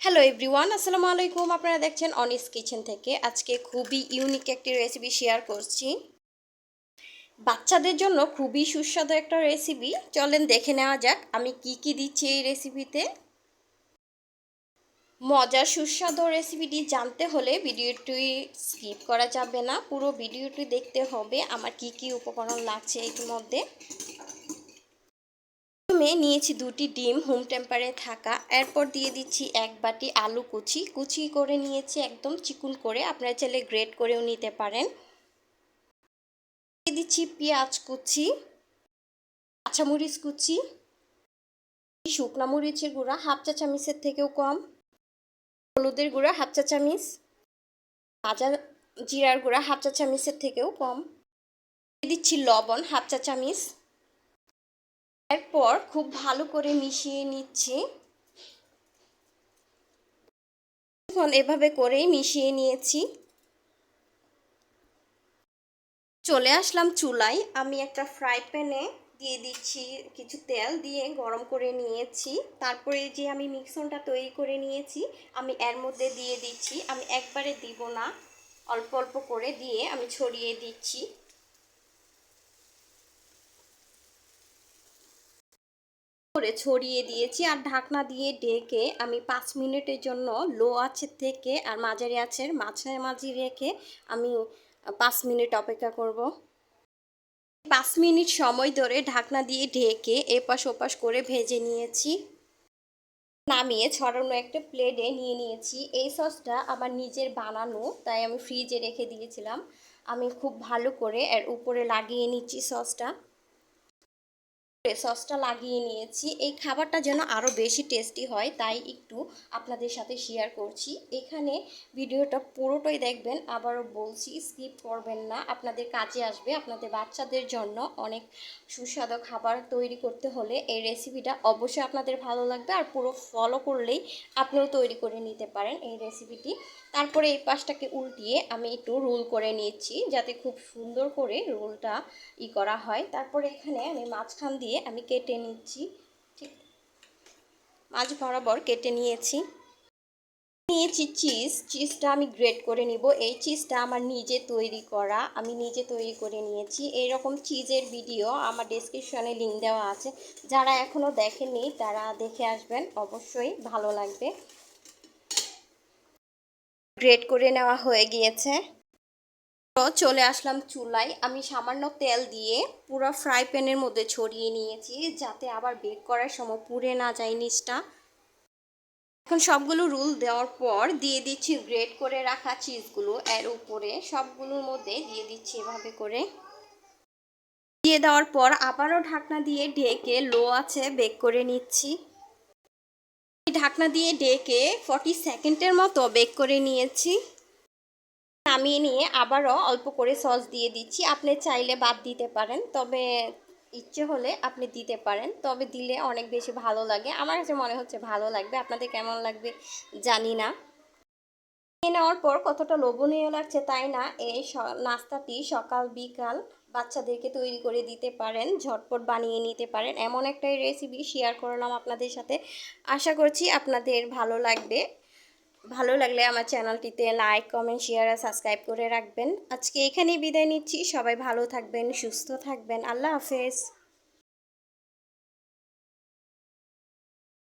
Hello everyone আসসালামু আলাইকুম। আপনারা দেখছেন অনিস কিচেন থেকে। আজকে খুবই ইউনিক একটি রেসিপি শেয়ার করছি। বাচ্চাদের জন্য খুবই সুস্বাদু একটা রেসিপি চলেন দেখে নেওয়া যাক আমি কি কি দিচ্ছি এই রেসিপিতে মজার সুস্বাদু রেসিপিটি জানতে হলে ভিডিওটি স্কিপ করা যাবে না। পুরো ভিডিওটি দেখতে হবে আমার কি কি উপকরণ লাগছে এর মধ্যে। প্রথমে নিয়েছি দুটি ডিম হোম টেম্পারে থাকা। এরপর দিয়ে দিচ্ছি এক বাটি আলু কুচি। কুচি করে নিয়েছি একদম চিকুন করে। আপনারা চাইলে গ্রেট করেও নিতে পারেন। দিয়ে দিচ্ছি পেঁয়াজ কুচি, কাঁচামরিচ কুচি, শুকনা মরিচের গুঁড়া, হাফ চা চামিচের থেকেও কম, হলুদের গুঁড়া, হাফ চা চামিচ, ভাজা জিরার গুঁড়া, হাফ চা চামিচের থেকেও কম। দিয়ে দিচ্ছি লবণ, হাফ চা চামিচ। এরপর খুব ভালো করে মিশিয়ে নিচ্ছি। এখন এভাবে করেই মিশিয়ে নিয়েছি। চলে আসলাম চুলায়। আমি একটা ফ্রাই প্যানে দিয়ে দিচ্ছি, কিছু তেল দিয়ে গরম করে নিয়েছি। তারপরে যে আমি মিক্সনটা তৈরি করে নিয়েছি, আমি এর মধ্যে দিয়ে দিচ্ছি। আমি একবারে দিব না, অল্প অল্প করে দিয়ে আমি ছড়িয়ে দিচ্ছি। করে ছড়িয়ে দিয়েছি আর ঢাকনা দিয়ে ডেকে আমি পাঁচ মিনিটের জন্য লো আঁচের থেকে আর মাঝারি আঁচের মাঝামাঝি রেখে আমি পাঁচ মিনিট অপেক্ষা করব। পাঁচ মিনিট সময় ধরে ঢাকনা দিয়ে ঢেকে এপাশ ওপাশ করে ভেজে নিয়েছি। নামিয়ে ছড়ানো একটা প্লেটে নিয়ে নিয়েছি। এই সসটা আমার নিজের বানানো, তাই আমি ফ্রিজে রেখে দিয়েছিলাম। আমি খুব ভালো করে এর উপরে লাগিয়ে নিচ্ছি সসটা। সসটা লাগিয়ে নিয়েছি। এই খাবারটা যেন আরও বেশি টেস্টি হয়, তাই একটু আপনাদের সাথে শেয়ার করছি। এখানে ভিডিওটা পুরোটাই দেখবেন, আবারও বলছি স্কিপ করবেন না। আপনাদের কাজে আসবে, আপনাদের বাচ্চাদের জন্য অনেক সুস্বাদু খাবার তৈরি করতে হলে এই রেসিপিটা অবশ্যই আপনাদের ভালো লাগবে আর পুরো ফলো করলেই আপনিও তৈরি করে নিতে পারেন এই রেসিপিটি তারপরে এই পাশটাকে উল্টিয়ে আমি একটু রোল করে নিচ্ছি, যাতে খুব সুন্দর করে রোলটা ই করা হয়। তারপরে এখানে আমি মাঝখান দিয়ে আমি কেটে নিচ্ছি, ঠিক? মাছ বরাবর কেটে নিয়েছি। নিয়েছি চিজ, চিজটা আমি গ্রেট করে নিব। এই চিজটা আমার নিজে তৈরি করা, আমি নিজে তৈরি করে নিয়েছি। এই রকম চিজের ভিডিও আমার ডিসক্রিপশনে লিঙ্ক দেওয়া আছে। যারা এখনও দেখেনি তারা দেখে আসবেন, অবশ্যই ভালো লাগবে। গ্রেট করে নেওয়া হয়ে গিয়েছে। চলে আসলাম চুলায়। আমি সামান্য তেল দিয়ে পুরো ফ্রাই প্যানের মধ্যে ছড়িয়ে নিয়েছি যাতে আবার বেক করার সময় পুড়ে না যায় নিচটা। এখন সবগুলো রুল দেওয়ার পর দিয়ে দিচ্ছি গ্রেট করে রাখা চিজগুলো এর উপরে। সবগুলোর মধ্যে দিয়ে দিচ্ছি এভাবে করে। দিয়ে দেওয়ার পর আবারও ঢাকনা দিয়ে ঢেকে লো আছে বেক করে নিচ্ছি। ঢাকনা দিয়ে ডেকে ফর্টি সেকেন্ডের মতো বেক করে নিয়েছি। নামিয়ে নিয়ে আবারও অল্প করে সস দিয়ে দিচ্ছি। আপনি চাইলে বাদ দিতে পারেন, তবে ইচ্ছে হলে আপনি দিতে পারেন। তবে দিলে অনেক বেশি ভালো লাগে। আমার কাছে মনে হচ্ছে ভালো লাগবে। আপনাদের কেমন লাগবে জানি না। নেওয়ার পর কতটা লোভনীয় লাগছে তাই না, এই নাস্তাটি সকাল বিকাল বাচ্চাদেরকে তৈরি করে দিতে পারেন, ঝটপট বানিয়ে নিতে পারেন। এমন একটাই রেসিপি শেয়ার করলাম আপনাদের সাথে। আশা করছি আপনাদের ভালো লাগবে। ভালো লাগলে আমার চ্যানেলটিতে লাইক কমেন্ট শেয়ার আর সাবস্ক্রাইব করে রাখবেন। আজকে এখানেই বিদায় নিচ্ছি। সবাই ভালো থাকবেন, সুস্থ থাকবেন। আল্লাহ হাফেজ।